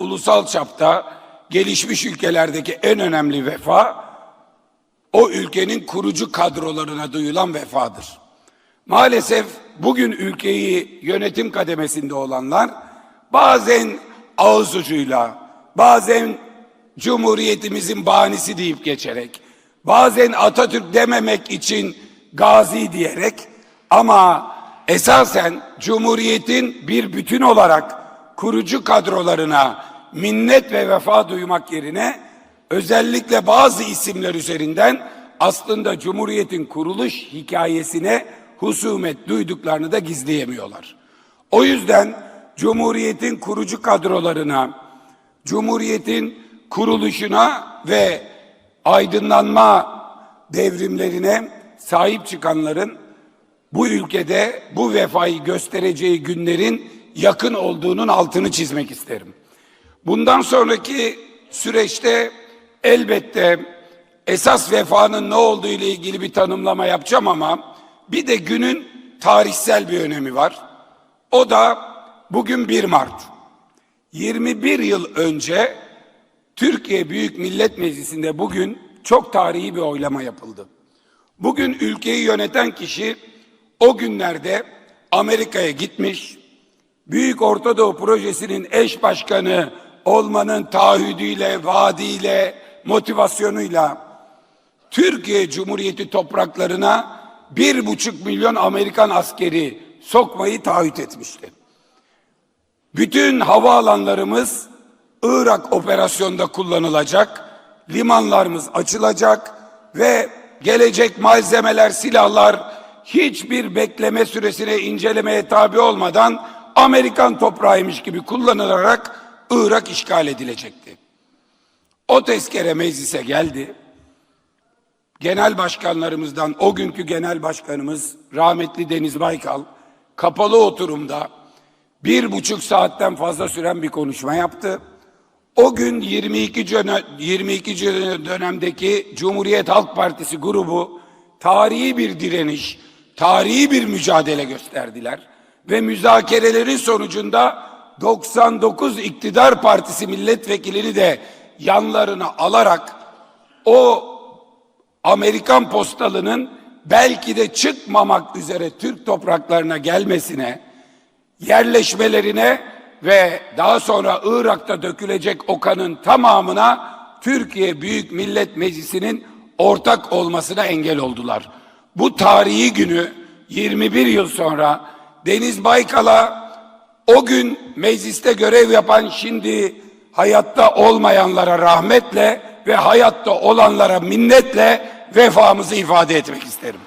ulusal çapta gelişmiş ülkelerdeki en önemli vefa o ülkenin kurucu kadrolarına duyulan vefadır. Maalesef bugün ülkeyi yönetim kademesinde olanlar bazen ağız ucuyla, bazen Cumhuriyetimizin banisi deyip geçerek, bazen Atatürk dememek için gazi diyerek ama esasen Cumhuriyetin bir bütün olarak kurucu kadrolarına minnet ve vefa duymak yerine özellikle bazı isimler üzerinden aslında Cumhuriyet'in kuruluş hikayesine husumet duyduklarını da gizleyemiyorlar. O yüzden Cumhuriyet'in kurucu kadrolarına, Cumhuriyet'in kuruluşuna ve aydınlanma devrimlerine sahip çıkanların bu ülkede bu vefayı göstereceği günlerin yakın olduğunun altını çizmek isterim. Bundan sonraki süreçte elbette esas vefanın ne olduğu ile ilgili bir tanımlama yapacağım ama bir de günün tarihsel bir önemi var. O da bugün 1 Mart. 21 yıl önce Türkiye Büyük Millet Meclisi'nde bugün çok tarihi bir oylama yapıldı. Bugün ülkeyi yöneten kişi o günlerde Amerika'ya gitmiş, Büyük Orta Doğu Projesi'nin eş başkanı olmanın taahhüdüyle, vaadiyle, motivasyonuyla Türkiye Cumhuriyeti topraklarına bir buçuk milyon Amerikan askeri sokmayı taahhüt etmişti. Bütün havaalanlarımız Irak operasyonda kullanılacak, limanlarımız açılacak ve gelecek malzemeler, silahlar hiçbir bekleme süresine incelemeye tabi olmadan Amerikan toprağıymış gibi kullanılarak Irak işgal edilecekti. O tezkere meclise geldi. Genel başkanlarımızdan o günkü genel başkanımız rahmetli Deniz Baykal kapalı oturumda bir buçuk saatten fazla süren bir konuşma yaptı. O gün 22 dönem, 22 dönemdeki Cumhuriyet Halk Partisi grubu tarihi bir direniş, tarihi bir mücadele gösterdiler ve müzakerelerin sonucunda 99 iktidar partisi milletvekilini de yanlarına alarak o Amerikan postalının belki de çıkmamak üzere Türk topraklarına gelmesine, yerleşmelerine ve daha sonra Irak'ta dökülecek o kanın tamamına Türkiye Büyük Millet Meclisi'nin ortak olmasına engel oldular. Bu tarihi günü 21 yıl sonra Deniz Baykal'a o gün mecliste görev yapan şimdi hayatta olmayanlara rahmetle ve hayatta olanlara minnetle vefamızı ifade etmek isterim.